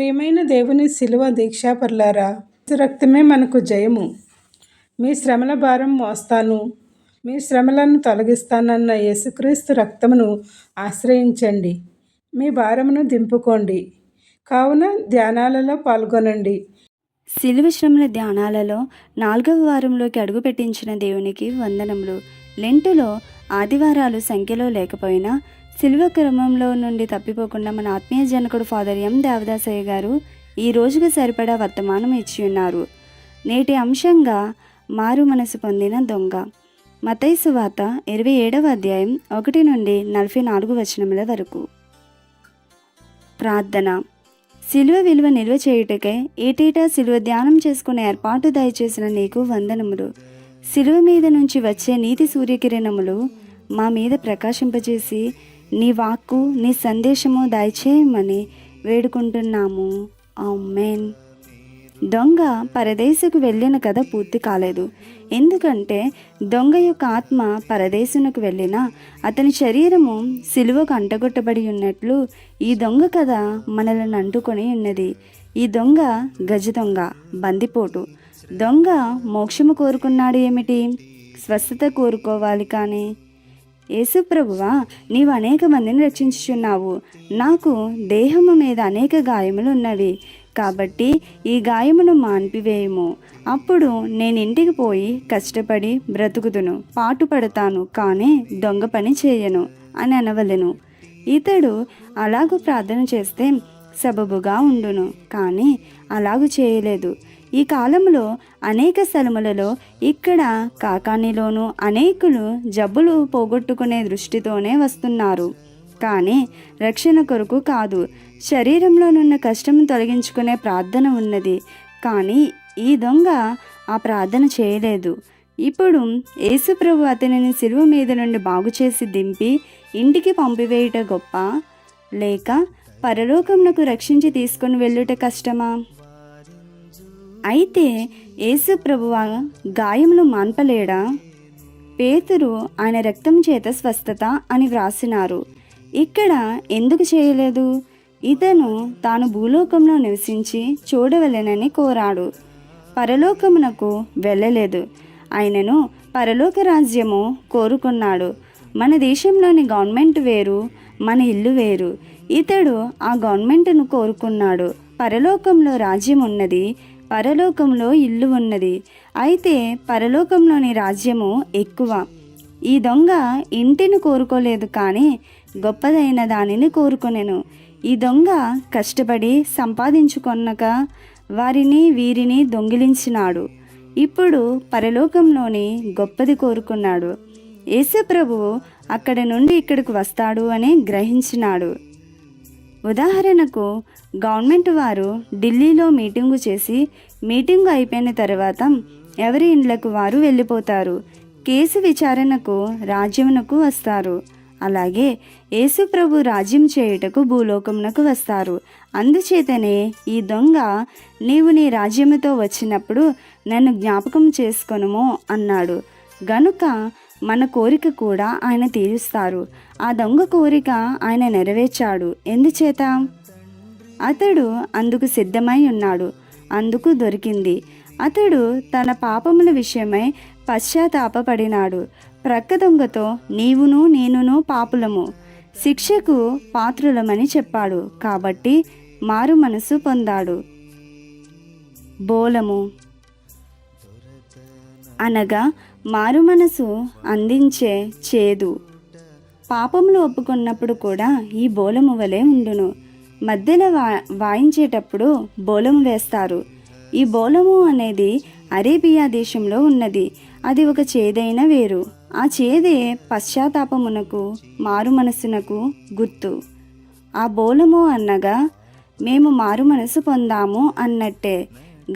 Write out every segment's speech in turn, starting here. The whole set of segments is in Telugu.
ప్రియమైన దేవుని శిలువ దీక్షాపరులారా రక్తమే మనకు జయము. మీ శ్రమల భారం మోస్తాను. మీ శ్రమలను తొలగిస్తానన్న యేసుక్రీస్తు రక్తమును ఆశ్రయించండి. మీ భారమును దింపుకోండి. కావున ధ్యానాలలో పాల్గొనండి. శిలువ శ్రమల ధ్యానాలలో నాలుగవ వారంలోకి అడుగుపెట్టించిన దేవునికి వందనములు. లెంటులో ఆదివారాలు సంఖ్యలో లేకపోయినా సిల్వ క్రమంలో నుండి తప్పిపోకుండా మన ఆత్మీయ జనకుడు ఫాదర్ ఎం. దేవదాసయ్య గారు ఈ రోజుకు సరిపడా వర్తమానం ఇచ్చి ఉన్నారు. నేటి అంశంగా మారు మనసు పొందిన దొంగ. మతైసు వార్త ఇరవై ఏడవ అధ్యాయం ఒకటి నుండి నలభై నాలుగు వచనముల వరకు. ప్రార్థన. సిలువ విలువ నిల్వ చేయుటకై ఏటేటా సిలువ ధ్యానం చేసుకునే ఏర్పాటు దయచేసిన నీకు వందనములు. సిలువ మీద నుంచి వచ్చే నీతి సూర్యకిరణములు మా మీద ప్రకాశింపజేసి నీ వాక్కు నీ సందేశము దయచేయమని వేడుకుంటున్నాము. ఆమెన్. దొంగ పరదేశకు వెళ్ళిన కథ పూర్తి కాలేదు. ఎందుకంటే దొంగ యొక్క ఆత్మ పరదేశునకు వెళ్ళిన అతని శరీరము సిలువకు అంటగొట్టబడి ఉన్నట్లు ఈ దొంగ కథ మనలను అంటుకొని ఉన్నది. ఈ దొంగ గజ దొంగ బందిపోటు. దొంగ మోక్షము కోరుకున్నాడు ఏమిటి? స్వస్థత కోరుకోవాలి కానీ యేసుప్రభువా నీవు అనేక మందిని రక్షించుచున్నావు. నాకు దేహము మీద అనేక గాయములు ఉన్నవి కాబట్టి ఈ గాయమును మాన్పివేయము. అప్పుడు నేను ఇంటికి పోయి కష్టపడి బ్రతుకుదును. పాటుపడతాను కానీ దొంగ పని చేయను అని అనవలెను. ఇతడు అలాగూ ప్రార్థన చేస్తే సబబుగా ఉండును కానీ అలాగూ చేయలేదు. ఈ కాలంలో అనేక స్థలములలో ఇక్కడ కాకానిలోనూ అనేకులు జబ్బులు పోగొట్టుకునే దృష్టితోనే వస్తున్నారు. కానీ రక్షణ కొరకు కాదు శరీరంలోనున్న కష్టం తొలగించుకునే ప్రార్థన ఉన్నది. కానీ ఈ దొంగ ఆ ప్రార్థన చేయలేదు. ఇప్పుడు యేసుప్రభు అతనిని సిలువ మీద నుండి బాగు చేసి దింపి ఇంటికి పంపివేయుట గొప్ప లేక పరలోకమునకు రక్షించి తీసుకొని వెళ్ళుట కష్టమా? అయితే యేసు ప్రభువ గాయములు మాన్పలేడా? పేతురు ఆయన రక్తం చేత స్వస్థత అని వ్రాసినారు. ఇక్కడ ఎందుకు చేయలేదు? ఇతను తాను భూలోకంలో నివసించి చూడవలెనని కోరాడు. పరలోకమునకు వెళ్ళలేదు. ఆయనను పరలోక రాజ్యము కోరుకున్నాడు. మన దేశంలోని గవర్నమెంట్ వేరు మన ఇల్లు వేరు. ఇతడు ఆ గవర్నమెంట్ను కోరుకున్నాడు. పరలోకంలో రాజ్యం ఉన్నది పరలోకంలో ఇల్లు ఉన్నది. అయితే పరలోకంలోని రాజ్యము ఎక్కువ. ఈ దొంగ ఇంటిని కోరుకోలేదు కానీ గొప్పదైన దానిని కోరుకొనెను. ఈ దొంగ కష్టపడి సంపాదించుకొన్నాక వారిని వీరిని దొంగిలించినాడు. ఇప్పుడు పరలోకంలోని గొప్పది కోరుకున్నాడు. యేసప్రభు అక్కడ నుండి ఇక్కడికి వస్తాడు అని గ్రహించినాడు. ఉదాహరణకు గవర్నమెంట్ వారు ఢిల్లీలో మీటింగు చేసి మీటింగు అయిపోయిన తర్వాత ఎవరి ఇండ్లకు వారు వెళ్ళిపోతారు. కేసు విచారణకు రాజ్యమునకు వస్తారు. అలాగే యేసుప్రభు రాజ్యం చేయుటకు భూలోకమునకు వస్తారు. అందుచేతనే ఈ దొంగ నీవు నీ రాజ్యముతో వచ్చినప్పుడు నన్ను జ్ఞాపకం చేసుకొనుము అన్నాడు. గనుక మన కోరిక కూడా ఆయన తీరుస్తారు. ఆ దొంగ కోరిక ఆయన నెరవేర్చాడు. ఎందుచేత? అతడు అందుకు సిద్ధమై ఉన్నాడు. అందుకు దొరికింది. అతడు తన పాపముల విషయమై పశ్చాత్తాపడినాడు ప్రక్క దొంగతో నీవును నేనును పాపులము. శిక్షకు పాత్రులమని చెప్పాడు. కాబట్టి మారు మనసు పొందాడు. బోలము. అనగా మారు మనసు అందించే చేదు. పాపములు ఒప్పుకున్నప్పుడు కూడా ఈ బోలము వలె ఉండును. మధ్యలో వా వాయించేటప్పుడు బోలం వేస్తారు. ఈ బోలము అనేది అరేబియా దేశంలో ఉన్నది. అది ఒక చేదైన వేరు. ఆ చేదే పశ్చాత్తాపమునకు మారు మనసునకు గుర్తు. ఆ బోలము అన్నగా మేము మారు మనసు పొందాము అన్నట్టే.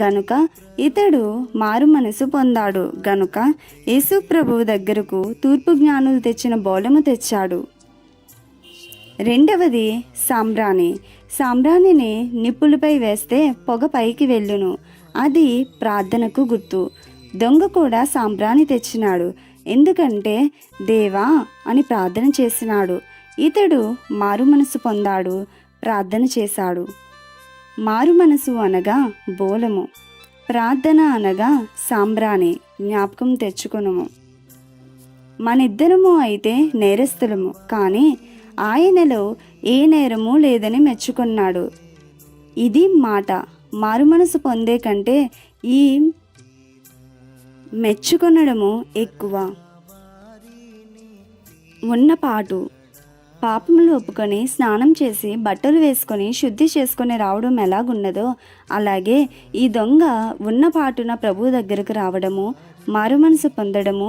గనుక ఇతడు మారు మనసు పొందాడు. గనుక యేసు ప్రభువు దగ్గరకు తూర్పు జ్ఞానులు తెచ్చిన బోలము తెచ్చాడు. రెండవది సాంబ్రాణి సాంబ్రాణిని నిప్పులపై వేస్తే పొగ పైకి వెళ్ళును. అది ప్రార్థనకు గుర్తు. దొంగ కూడా సాంబ్రాణి తెచ్చినాడు. ఎందుకంటే దేవా అని ప్రార్థన చేసినాడు. ఇతడు మారు మనసు పొందాడు ప్రార్థన చేశాడు. మారు మనసు అనగా బోలము. ప్రార్థన అనగా సాంబ్రాణి జ్ఞాపకం తెచ్చుకొనుము. మనిద్దరము అయితే నేరస్తులము. కానీ ఆయనలో ఏ నేరము లేదని మెచ్చుకున్నాడు. ఇది మాట మారుమనసు పొందే కంటే ఈ మెచ్చుకొనడము ఎక్కువ. ఉన్న పాటు పాపములు ఒప్పుకొని స్నానం చేసి బట్టలు వేసుకొని శుద్ధి చేసుకొని రావడం ఎలాగున్నదో అలాగే ఈ దొంగ ఉన్న పాటున ప్రభు దగ్గరకు రావడము మారుమనసు పొందడము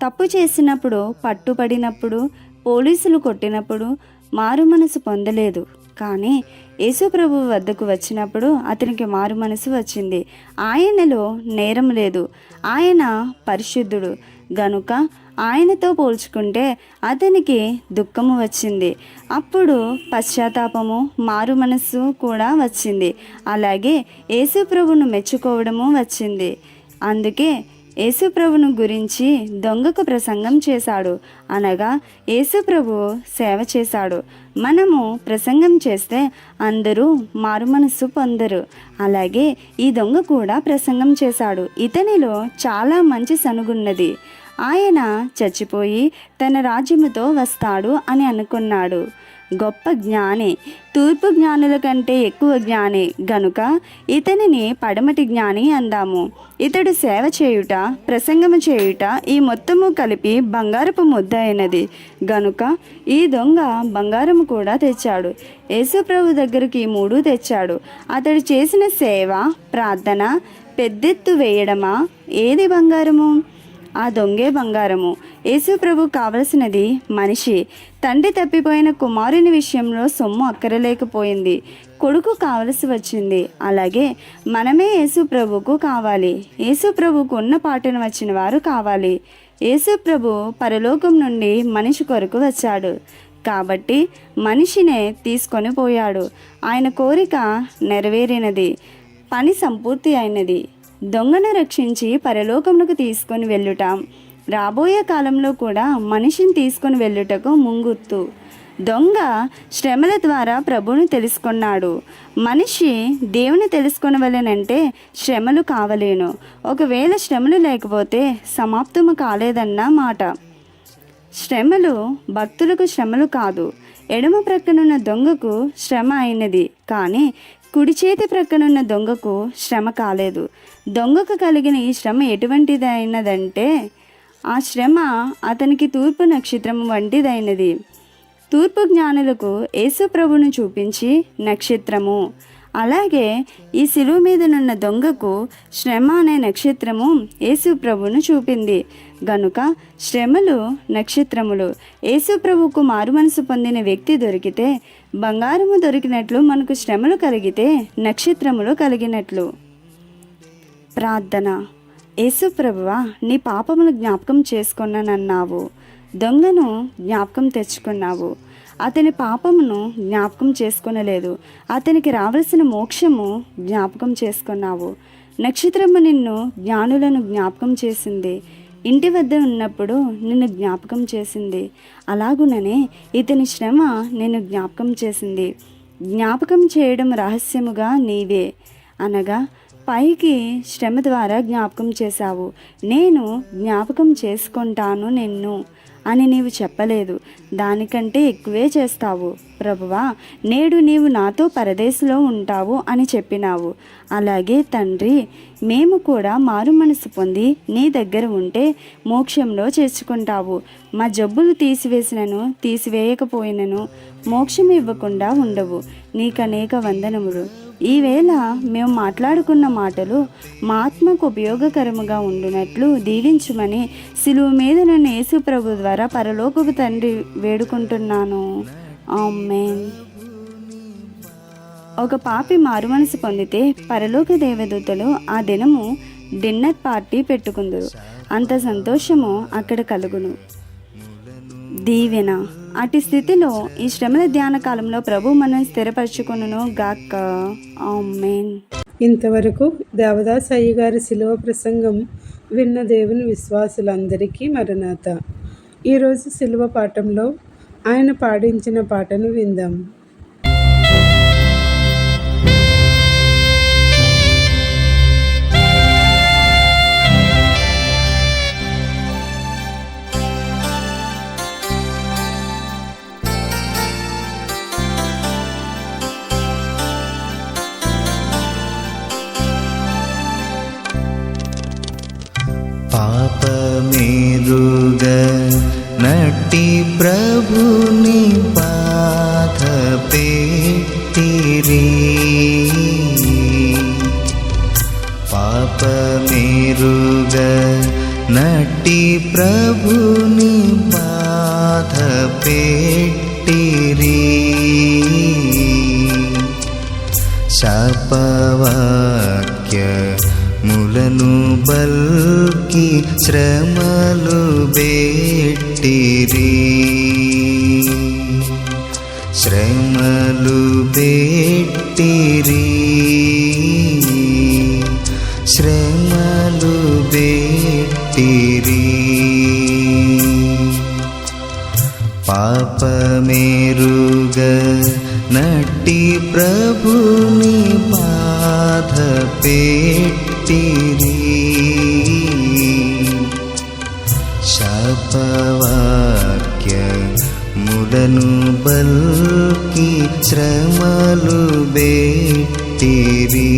తప్పు చేసినప్పుడు పట్టుబడినప్పుడు పోలీసులు కొట్టినప్పుడు మారు మనసు పొందలేదు. కానీ యేసుప్రభు వద్దకు వచ్చినప్పుడు అతనికి మారు మనసు వచ్చింది. ఆయనలో నేరం లేదు. ఆయన పరిశుద్ధుడు. గనుక ఆయనతో పోల్చుకుంటే అతనికి దుఃఖము వచ్చింది. అప్పుడు పశ్చాత్తాపము మారు మనస్సు కూడా వచ్చింది. అలాగే యేసుప్రభును మెచ్చుకోవడము వచ్చింది. అందుకే యేసుప్రభును గురించి దొంగకు ప్రసంగం చేశాడు. అనగా యేసుప్రభు సేవ చేశాడు. మనము ప్రసంగం చేస్తే అందరూ మారుమనస్సు పొందరు. అలాగే ఈ దొంగ కూడా ప్రసంగం చేశాడు. ఇతనిలో చాలా మంచి సనుగున్నది. ఆయన చచ్చిపోయి తన రాజ్యముతో వస్తాడు అని అనుకున్నాడు. గొప్ప జ్ఞాని తూర్పు జ్ఞానుల కంటే ఎక్కువ జ్ఞాని. గనుక ఇతనిని పడమటి జ్ఞాని అందాము. ఇతడు సేవ చేయుట ప్రసంగము చేయుట ఈ మొత్తము కలిపి బంగారపు ముద్ద అయినది. గనుక ఈ దొంగ బంగారము కూడా తెచ్చాడు. యేసుప్రభు దగ్గరికి మూడు తెచ్చాడు. అతడు చేసిన సేవ ప్రార్థన పెద్దెత్తు వేయడమా? ఏది బంగారము? ఆ దొంగే బంగారము. యేసుప్రభు కావలసినది మనిషి. తండ్రి తప్పిపోయిన కుమారుని విషయంలో సొమ్ము అక్కరలేకపోయింది. కొడుకు కావలసి వచ్చింది. అలాగే మనమే యేసు ప్రభుకు కావాలి. యేసు ప్రభుకు ఉన్న పాటను వచ్చిన వారు కావాలి. యేసు ప్రభు పరలోకం నుండి మనిషి కొరకు వచ్చాడు. కాబట్టి మనిషినే తీసుకొని పోయాడు. ఆయన కోరిక నెరవేరినది. పని సంపూర్తి అయినది. దొంగను రక్షించి పరలోకమునకు తీసుకొని వెళ్ళుట. రాబోయే కాలంలో కూడా మనిషిని తీసుకొని వెళ్ళుటకు ముంగుత్తు. దొంగ శ్రమల ద్వారా ప్రభువుని తెలుసుకున్నాడు. మనిషి దేవుని తెలుసుకొనవలెనంటే శ్రమలు కావలేను. ఒకవేళ శ్రమలు లేకపోతే సమాప్తము కాలేదన్న మాట. శ్రమలు భక్తులకు శ్రమలు కాదు. ఎడమ ప్రక్కనున్న దొంగకు శ్రమ అయినది. కానీ కుడి చేతి ప్రక్కనున్న దొంగకు శ్రమ కాలేదు. దొంగకు కలిగిన ఈ శ్రమ ఎటువంటిదైనదంటే ఆ శ్రమ అతనికి తూర్పు నక్షత్రం వంటిదైనది. తూర్పు జ్ఞానులకు యేసుప్రభును చూపించి నక్షత్రము. అలాగే ఈ శిలువ మీదనున్న దొంగకు శ్రమ అనే నక్షత్రము యేసుప్రభును చూపింది. గనుక శ్రమలు నక్షత్రములు యేసుప్రభుకు మారు మనసు పొందిన వ్యక్తి దొరికితే బంగారము దొరికినట్లు మనకు శ్రమలు కలిగితే నక్షత్రములు కలిగినట్లు. ప్రార్థన. యేసుప్రభువా నీ పాపములు జ్ఞాపకం చేసుకున్నానన్నావు దొంగను జ్ఞాపకం తెచ్చుకున్నావు. అతని పాపమును జ్ఞాపకం చేసుకునలేదు. అతనికి రావలసిన మోక్షము జ్ఞాపకం చేసుకున్నావు. నక్షత్రము నిన్ను జ్ఞానులను జ్ఞాపకం చేసింది. ఇంటి వద్ద ఉన్నప్పుడు నిన్ను జ్ఞాపకం చేసింది. అలాగుననే ఇతని శ్రమ నిన్ను జ్ఞాపకం చేసింది. జ్ఞాపకం చేయడం రహస్యముగా నీవే అనగా పైకి శ్రమ ద్వారా జ్ఞాపకం చేశావు. నేను జ్ఞాపకం చేసుకుంటాను నిన్ను. అని నీవు చెప్పలేదు. దానికంటే ఎక్కువే చేస్తావు. ప్రభువా నేడు నీవు నాతో పరదేశంలో ఉంటావు అని చెప్పినావు. అలాగే తండ్రి మేము కూడా మారు మనసు పొంది నీ దగ్గర ఉంటే మోక్షంలో చేర్చుకుంటావు. మా జబ్బులు తీసివేసినను తీసివేయకపోయినను మోక్షం ఇవ్వకుండా ఉండవు. నీకనేక వందనములు. ఈవేళ మేము మాట్లాడుకున్న మాటలు మా ఆత్మకు ఉపయోగకరముగా ఉండునట్లు దీవించుమని సిలువు మీద నన్ను యేసు ప్రభు ద్వారా పరలోకపు తండ్రి వేడుకుంటున్నాను. ఆమెన్. ఒక పాపి మారుమనసు పొందితే పరలోక దేవదూతలు ఆ దినము డిన్నర్ పార్టీ పెట్టుకుందరు. అంత సంతోషము అక్కడ కలుగును. దీవెన. అటు స్థితిలో ఈ శ్రమల ధ్యాన కాలంలో ప్రభు మనం స్థిరపరచుకును గాక. ఆమెన్. ఇంతవరకు దేవదాస్ అయ్య గారి శిలువ ప్రసంగం విన్న దేవుని విశ్వాసులందరికీ మరణాత. ఈరోజు శిలువ పాఠంలో ఆయన పాడించిన పాటను విందాం. పాపమేరుగ నటి ప్రభుని బాధ పెట్టిరి పాపమేరుగ నటి ప్రభుని బాధ పెట్టిరి శాపవాక్య ములను బల్కి శ్రమలు బెట్టిరి. శ్రమలు బెట్టిరి. శ్రమలు బెట్టిరి. పాపమేరుగ నటి ప్రభుని బాధ పెట్టిరి శాపవాక్య ముడను బల్కి శ్రమలు బెట్టిరి.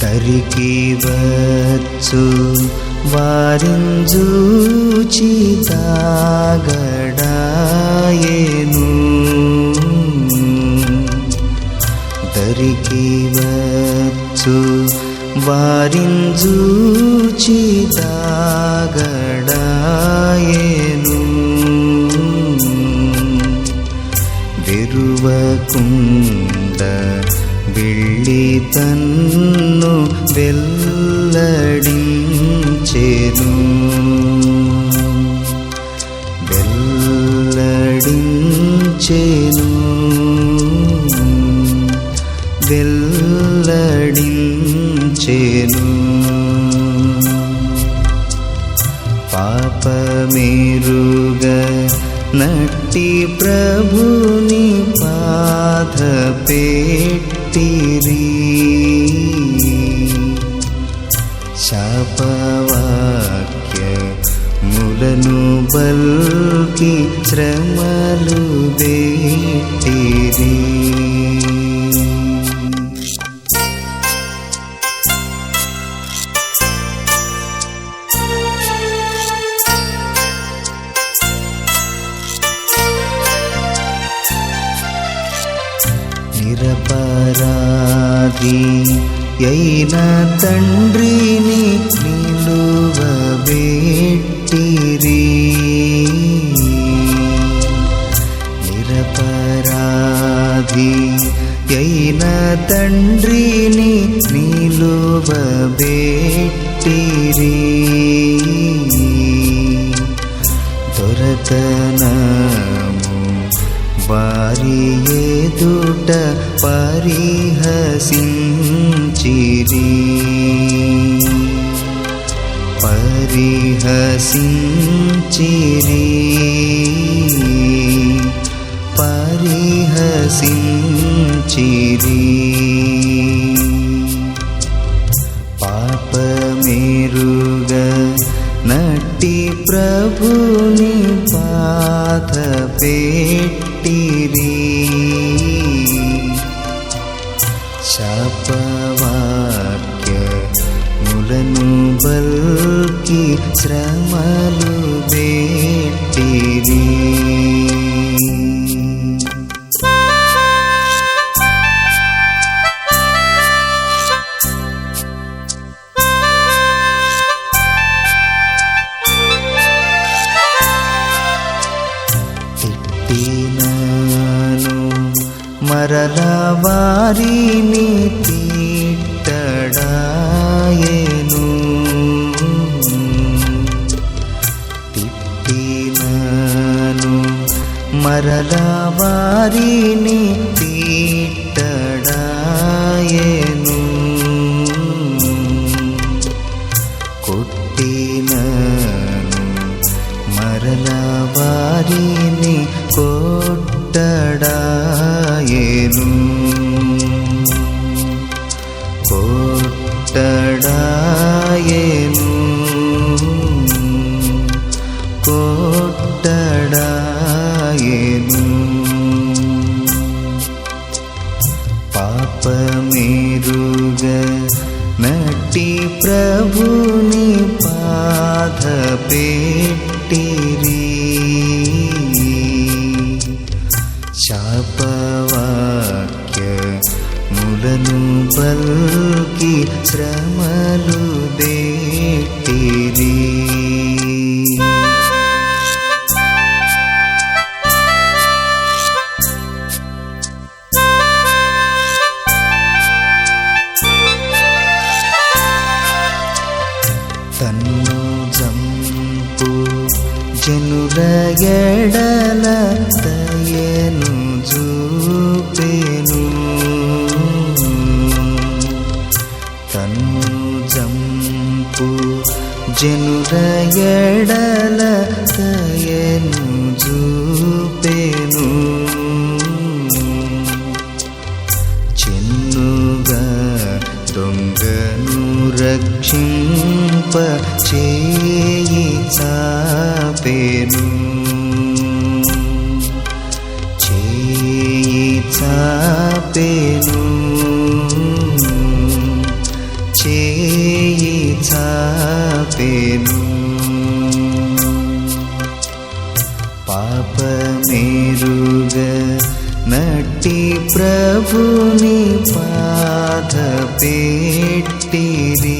దరికి వచ్చు వారింజూచి తాగడాయేను దరికి వచ్చు వారింజూచి తాగడాయేను విరువకుండ వెళ్ళి తన్ను వెల్లడించెను వెల్లడించేను. వెల్లడించెను. పాపమేరుగ నట్టి ప్రభుని బాధ పెట్టిరి శాపవాక్య ములను బల్కి శ్రమలు బెట్టిరి నిరపరాధి అయిన తండ్రిని దొరతనము వారి ఎదుట పరిహసించిరి. పరిహసించిరి. పరిహసించిరి. పాప పాపమేరుగ పెట్టి ప్రభుని పాత పెట్టిరి. శాపవాక్య ములను బల్కి శ్రమలు మరల వారిని తిట్టడాయేను. తిట్టినాను మరల వారిని తిట్టడాయేను. కొట్టినాను మరల వారిని కొట్టడా ప్రభుని పాద పెట్టిరి శాపవాక్య ములను పల్కి శ్రమలు దేటిరి జనుల ఎడల దయను చూపెను. చిన్నుగా దొంగను రక్షింప చేయి సాపెను నట్టి ప్రభుని పాద పెట్టిరి.